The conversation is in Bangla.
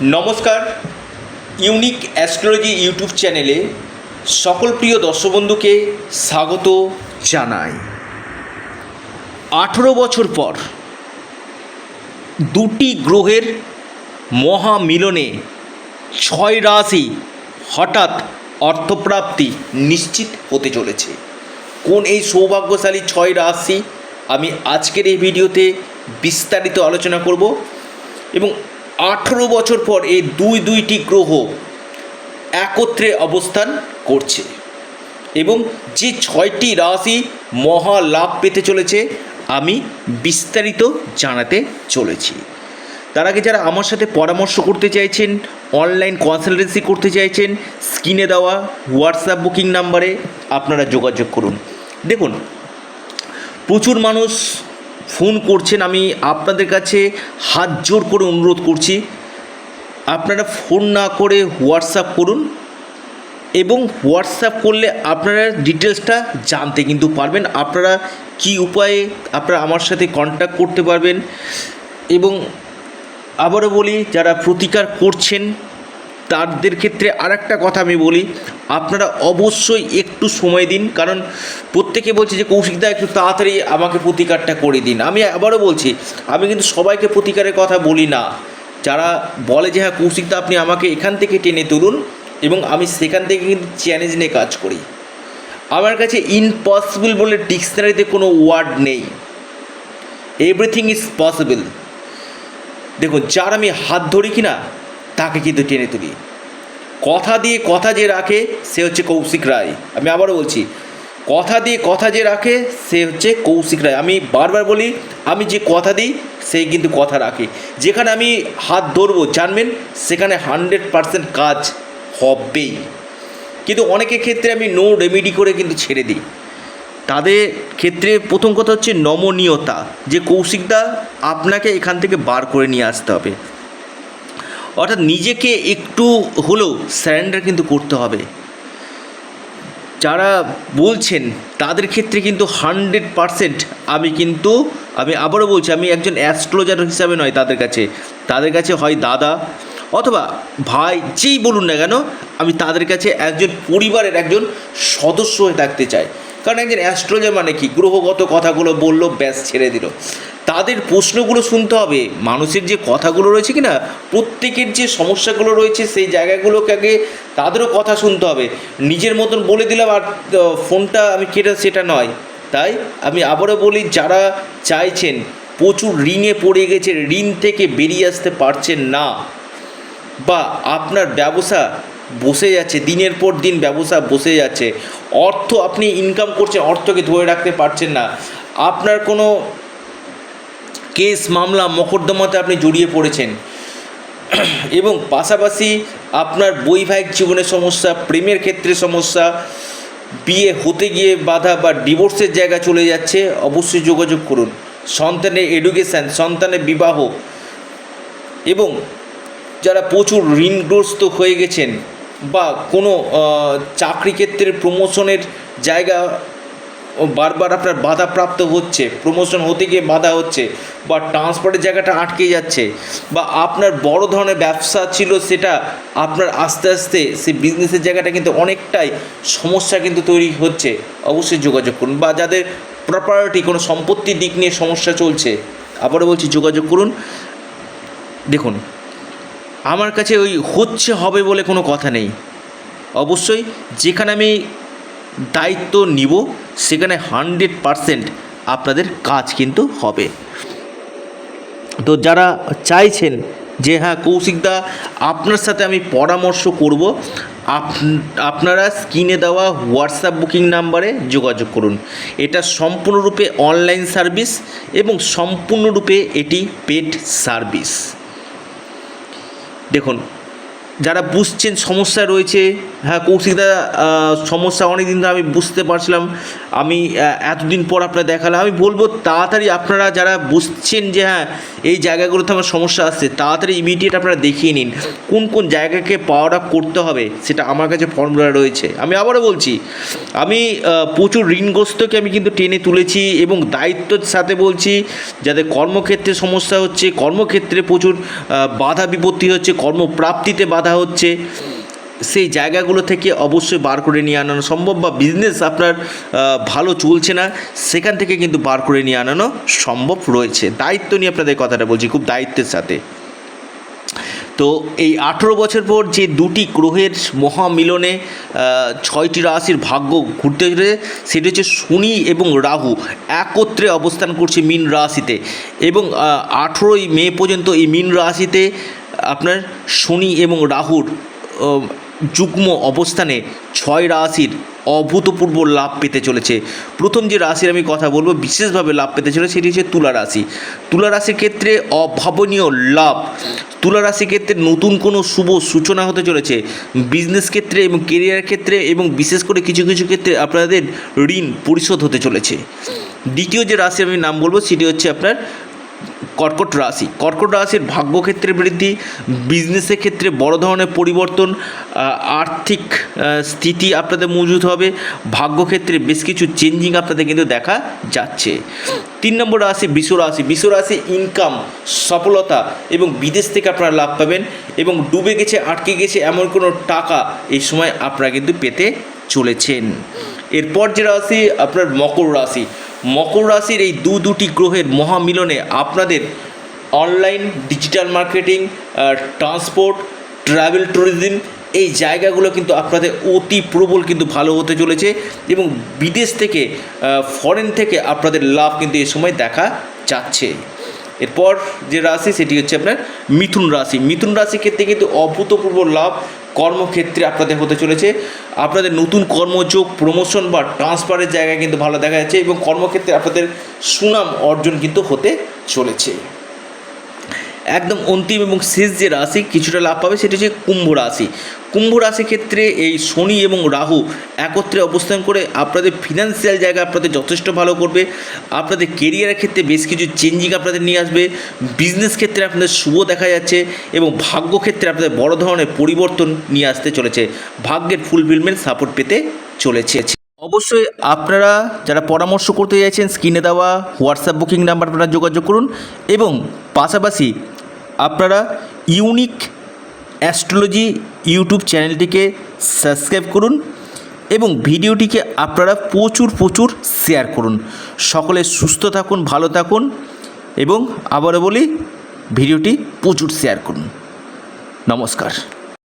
নমস্কার। ইউনিক অ্যাস্ট্রোলজি ইউটিউব চ্যানেলে সকল প্রিয় দর্শক বন্ধুকে স্বাগত জানাই। আঠেরো বছর পর দুটি গ্রহের মহামিলনে ছয় রাশি হঠাৎ অর্থপ্রাপ্তি নিশ্চিত হতে চলেছে। কোন এই সৌভাগ্যশালী ছয় রাশি আমি আজকের এই ভিডিওতে বিস্তারিত আলোচনা করব এবং আঠেরো বছর পর এই দুই দুইটি গ্রহ একত্রে অবস্থান করছে এবং যে ছয়টি রাশি মহা লাভ পেতে চলেছে, আমি বিস্তারিত জানাতে চলেছি। তার আগে যারা আমার সাথে পরামর্শ করতে চাইছেন অনলাইন কনসালটেন্সি করতে চাইছেন, স্ক্রিনে দেওয়া হোয়াটসঅ্যাপ বুকিং নাম্বারে আপনারা যোগাযোগ করুন। দেখুন, প্রচুর মানুষ ফোন করছেন, আমি আপনাদের কাছে হাত জোর করে অনুরোধ করছি, আপনারা ফোন না করে হোয়াটসঅ্যাপ করুন এবং হোয়াটসঅ্যাপ করলে আপনারা ডিটেলসটা জানতে কিন্তু পারবেন, আপনারা কি উপায়ে আপনারা আমার সাথে কন্ট্যাক্ট করতে পারবেন এবং আবারও বলি, যারা প্রতিকার করছেন তাদের ক্ষেত্রে আর একটা কথা আমি বলি, আপনারা অবশ্যই একটু সময় দিন, কারণ প্রত্যেকে বলছে যে কৌশিকদা একটু তাড়াতাড়ি আমাকে প্রতিকারটা করে দিন। আমি আবারও বলছি, আমি কিন্তু সবাইকে প্রতিকারের কথা বলি না। যারা বলে যে হ্যাঁ কৌশিকদা আপনি আমাকে এখান থেকে টেনে তুলুন এবং আমি সেখান থেকে কিন্তু চ্যালেঞ্জ নিয়ে কাজ করি। আমার কাছে ইম্পসিবল বলে ডিকশনারিতে কোনো ওয়ার্ড নেই। এভরিথিং ইজ পসিবল দেখুন, যার আমি হাত ধরি কি না তাকে কিন্তু টেনে তুলি। কথা দিয়ে কথা যে রাখে, সে হচ্ছে কৌশিক রায়। আমি আবারও বলছি, কথা দিয়ে কথা যে রাখে, সে হচ্ছে কৌশিক রায়। আমি বারবার বলি, আমি যে কথা দিই, সেই কিন্তু কথা রাখে। যেখানে আমি হাত ধরবো, জানবেন, সেখানে হান্ড্রেড পারসেন্ট কাজ হবেই। কিন্তু অনেকের ক্ষেত্রে আমি নো রেমেডি করে কিন্তু ছেড়ে দিই। তাদের ক্ষেত্রে প্রথম কথা হচ্ছে নমনীয়তা। যে কৌশিকদা আপনাকে এখান থেকে বার করে নিয়ে আসতে হবে। অর্থাৎ নিজেকে একটু হলেও স্যারেন্ডার কিন্তু করতে হবে। যারা বলছেন, তাদের ক্ষেত্রে কিন্তু হান্ড্রেড পারসেন্ট আমি কিন্তু, আমি আবারও বলছি, আমি একজন অ্যাস্ট্রোলজার হিসাবে নয় তাদের কাছে। তাদের কাছে হয় দাদা অথবা ভাই, যেই বলুন না কেন, আমি তাদের কাছে একজন পরিবারের একজন সদস্য হয়ে থাকতে চাই। কারণ একজন অ্যাস্ট্রোলজার মানে কি? গ্রহগত কথাগুলো বলল, ব্যাস ছেড়ে দিল। তাদের প্রশ্নগুলো শুনতে হবে। মানুষের যে কথাগুলো রয়েছে কি না প্রত্যেকের যে সমস্যাগুলো রয়েছে সেই জায়গাগুলোকে আগে তাদেরও কথা শুনতে হবে। নিজের মতন বলে দিলাম আর ফোনটা আমি কেটে সেটা নয়। তাই আমি আবারও বলি, যারা চাইছেন প্রচুর ঋণে পড়ে গেছে, ঋণ থেকে বেরিয়ে আসতে পারছেন না, বা আপনার ব্যবসা বসে যাচ্ছে, দিনের পর দিন ব্যবসা বসে যাচ্ছে, অর্থ আপনি ইনকাম করছেন, অর্থকে ধরে রাখতে পারছেন না, আপনার কোনো কেস, মামলা, মকদ্দমাতে আপনি জড়িয়ে পড়েছেন। এবং পাশাপাশি আপনার বৈবাহিক জীবনের সমস্যা, প্রেমের ক্ষেত্রে সমস্যা, বিয়ে হতে গিয়ে বাধা বা ডিভোর্সের জায়গা চলে যাচ্ছে, অবশ্যই যোগাযোগ করুন। সন্তানের এডুকেশান সন্তানের বিবাহ এবং যারা প্রচুর ঋণগ্রস্ত হয়ে গেছেন বা কোনো চাকরি ক্ষেত্রের প্রমোশনের জায়গা বারবার আপনার বাধাপ্রাপ্ত হচ্ছে প্রমোশন হতে গিয়ে বাধা হচ্ছে বা ট্রান্সপোর্টের জায়গাটা আটকে যাচ্ছে বা আপনার বড় ধরনের ব্যবসা ছিল সেটা আপনার আস্তে আস্তে সেই বিজনেসের জায়গাটা কিন্তু অনেকটাই সমস্যা কিন্তু তৈরি হচ্ছে। অবশ্যই যোগাযোগ করুন বা যাদের প্রপার্টি কোনো সম্পত্তির দিক নিয়ে সমস্যা চলছে, আবারও বলছি যোগাযোগ করুন। দেখুন, আমার কাছে ওই হচ্ছে হবে বলে কোনো কথা নেই। অবশ্যই যেখানে আমি দায়িত্ব নিব, সেখানে হান্ড্রেড পারসেন্ট আপনাদের কাজ কিন্তু হবে। তো যারা চাইছেন যে হ্যাঁ কৌশিকদা আপনার সাথে আমি পরামর্শ করব, আপ- আপনারা স্ক্রিনে দেওয়া হোয়াটসঅ্যাপ বুকিং নাম্বারে যোগাযোগ করুন। এটা সম্পূর্ণরূপে অনলাইন সার্ভিস এবং সম্পূর্ণরূপে এটি পেড সার্ভিস। দেখুন, যারা বুঝছেন সমস্যা রয়েছে হ্যাঁ কৌশিকদা সমস্যা অনেক দিন ধরে আমি বুঝতে পারছিলাম। আমি এতদিন পর আপনার দেখালাম। আমি বলব, তাড়াতাড়ি আপনারা যারা বুঝছেন যে হ্যাঁ এই জায়গাগুলোতে আমার সমস্যা আসছে তাড়াতাড়ি ইমিডিয়েট আপনারা দেখিয়ে নিন। কোন কোন জায়গাকে পাওয়ার আপ করতে হবে, সেটা আমার কাছে ফর্মুলা রয়েছে। আমি আবারও বলছি, আমি প্রচুর ঋণগ্রস্তকে আমি কিন্তু টেনে তুলেছি এবং দায়িত্বের সাথে বলছি যাদের কর্মক্ষেত্রে সমস্যা হচ্ছে, কর্মক্ষেত্রে প্রচুর বাধা বিপত্তি হচ্ছে, কর্মপ্রাপ্তিতে বাধা হচ্ছে। সেই জায়গাগুলো থেকে অবশ্যই বার করে নিয়ে আনানো সম্ভব বা বিজনেস আপনার ভালো চলছে না, সেখান থেকে কিন্তু বার করে নিয়ে আনানো সম্ভব রয়েছে। দায়িত্ব নিয়ে আপনাদের কথাটা বলছি, খুব দায়িত্বের সাথে। তো এই আঠেরো বছর পর যে দুটি গ্রহের মহামিলনে ছয়টি রাশির ভাগ্য ঘুরতে চলেছে, সেটি হচ্ছে শনি এবং রাহু। একত্রে অবস্থান করছে মীন রাশিতে এবং আঠেরোই মে পর্যন্ত এই মীন রাশিতে আপনার শনি এবং রাহুর যুগ্ম অবস্থানে ছয় রাশির অভূতপূর্ব লাভ পেতে চলেছে। প্রথম যে রাশির আমি কথা বলব, বিশেষভাবে লাভ পেতে চলেছে সেটি হচ্ছে তুলা রাশি। তুলা রাশির ক্ষেত্রে অভাবনীয় লাভ। তুলা রাশির ক্ষেত্রে নতুন কোনো শুভ সূচনা হতে চলেছে। বিজনেস ক্ষেত্রে এবং কেরিয়ার ক্ষেত্রে এবং বিশেষ করে কিছু কিছু ক্ষেত্রে আপনাদের ঋণ পরিশোধ হতে চলেছে। দ্বিতীয় যে রাশি আমি নাম বলব, সেটি হচ্ছে আপনার কর্কট রাশি। কর্কট রাশির ভাগ্যক্ষেত্রে বৃদ্ধি বিজনেসের ক্ষেত্রে বড় ধরনের পরিবর্তন আর্থিক স্থিতি আপনাদের মজুদ হবে, ভাগ্যক্ষেত্রে বেশ কিছু চেঞ্জিং আপনাদের কিন্তু দেখা যাচ্ছে। তিন নম্বর রাশি বিশ্ব রাশি। বিশ্ব রাশি ইনকাম সফলতা এবং বিদেশ থেকে আপনারা লাভ পাবেন এবং ডুবে গেছে, আটকে গেছে এমন কোনো টাকা এই সময় আপনারা কিন্তু পেতে চলেছেন। এরপর যে রাশি, আপনার মকর রাশি। মকর রাশির এই দু দুটি গ্রহের মহামিলনে আপনাদের online, digital marketing transport, travel tourism এই জায়গাগুলো কিন্তু আপনাদের অতি প্রবল কিন্তু ভালো হতে চলেছে এবং বিদেশ থেকে ফরেন থেকে আপনাদের লাভ কিন্তু এই সময় দেখা যাচ্ছে। এরপর যে রাশি, সেটি হচ্ছে আপনার মিথুন রাশি। মিথুন রাশির ক্ষেত্রে কিন্তু অভূতপূর্ব লাভ কর্মক্ষেত্রে আপনাদের হতে চলেছে। আপনাদের নতুন কর্মযোগ প্রমোশন বা ট্রান্সফারের জায়গায় কিন্তু ভালো দেখা যাচ্ছে এবং কর্মক্ষেত্রে আপনাদের সুনাম অর্জন কিন্তু হতে চলেছে। একদম অন্তিম এবং শেষ যে রাশি, কিছুটা লাভ পাবে সেটি হচ্ছে কুম্ভ রাশি। কুম্ভ রাশির ক্ষেত্রে এই শনি এবং রাহু একত্রে অবস্থান করে আপনাদের ফিনান্সিয়াল জায়গা আপনাদের যথেষ্ট ভালো করবে। আপনাদের কেরিয়ারের ক্ষেত্রে বেশ কিছু চেঞ্জিং আপনাদের নিয়ে আসবে। বিজনেস ক্ষেত্রে আপনাদের শুভ দেখা যাচ্ছে এবং ভাগ্য ক্ষেত্রে আপনাদের বড় ধরনের পরিবর্তন নিয়ে আসতে চলেছে। ভাগ্যের ফুলফিলমেন্ট সাপোর্ট পেতে চলেছে। অবশ্যই আপনারা যারা পরামর্শ করতে চাইছেন, স্ক্রিনে দেওয়া হোয়াটসঅ্যাপ বুকিং নাম্বার আপনারা যোগাযোগ করুন এবং পাশাপাশি আপনারা ইউনিক অ্যাস্ট্রোলজি ইউটিউব চ্যানেলটিকে সাবস্ক্রাইব করুন এবং ভিডিওটিকে আপনারা প্রচুর প্রচুর শেয়ার করুন। সকলে সুস্থ থাকুন, ভালো থাকুন এবং আবারও বলি, ভিডিওটি প্রচুর শেয়ার করুন। নমস্কার।